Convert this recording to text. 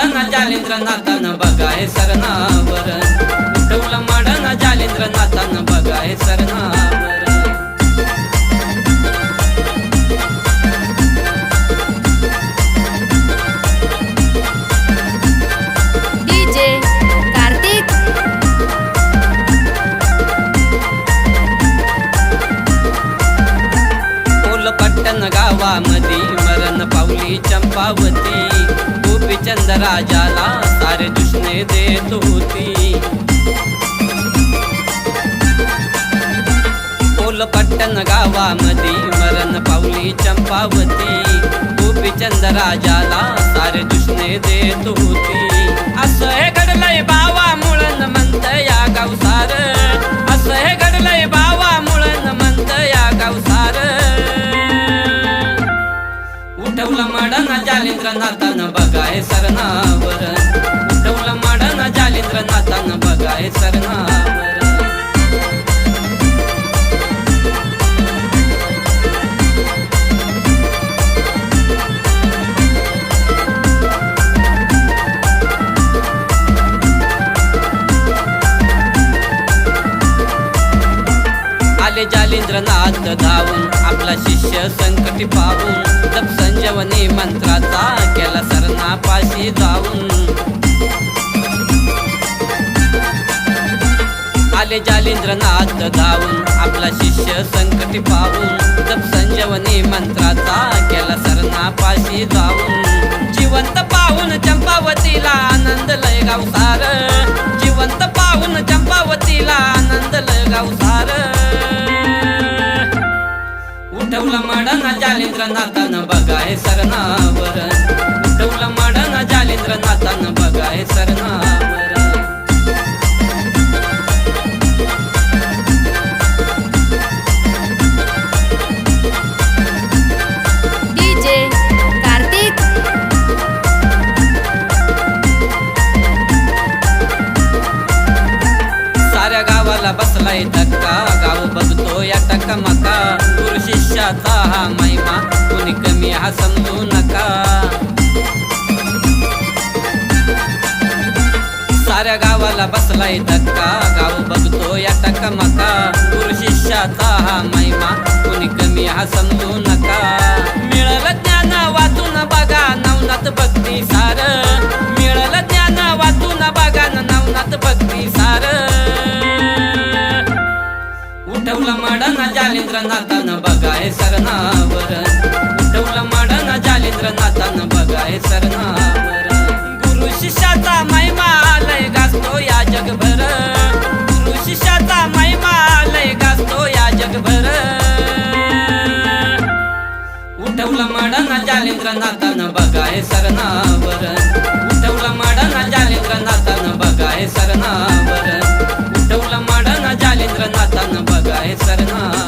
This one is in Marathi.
जालेंद्रनाथानं बघाय सरनावर. उठवलं माडन जालेंद्रनाथानं बघाय सरनावर. डीजे कार्तिक. पट्टण गावामध्ये मरण पावली चंपावती. गोपीचंद राजाला सारे दुष्णे देत होती. पट्टण गावामध्ये मरण पावली चंपावती. गोपीचंद राजाला सारे दुष्णे देत होती. बघाय सरनावर. उठवलं माडाना जालेंद्रनाथानं बघाय सरनावर. आले जालेंद्रनाथ धावून आपला शिष्य संकटी पाहून तप संजवनी मंत्राचा केला सरनापाशी जाऊन. आले जालिंद्रनाथ धावून आपला शिष्य संकटी पाहून जप संजीवनी मंत्राचा केला सरनापाशी जाऊन. जिवंत पाहून चंपावतीला आनंद लय गावसार. जिवंत पाहून चंपावतीला आनंद लय गावसार. उठवलं माडाना जालिंद्रनाथानं बघाय सरनावर गावाला बसलाय धक्का. गाव बघतो या टकमका. गुरु शिष्याचा हा महिमा. कुणी कमी हा समजू नका. साऱ्या गावाला बसलाय धक्का. गाव बघतो या टकमका. गुरु शिष्याचा हा महिमा. कुणी कमी हा समजू नका. मिळालं ज्ञान वाचून बघा नवनाथ भक्ती सार मिळालं ज्ञान वाचून बघा नवनाथ भक्ती सार जालिंद्रनाथान बघाय सरनावर. उठवलं माडाना जालिंद्रनाथान बघाय सरनावर. गुरु शिष्याचा महिमा आलय गाजतो या जगभर. गुरु शिष्याचा महिमा आलय गाजतो या जगभर. उठवलं माडाना जालिंद्रनाथान बघाय सरनावर. उठवलं माडाना जालिंद्रनाथान बघाय सरनावर. उठवलं माडाना जालिंद्रनाथान बघाय सरनावर.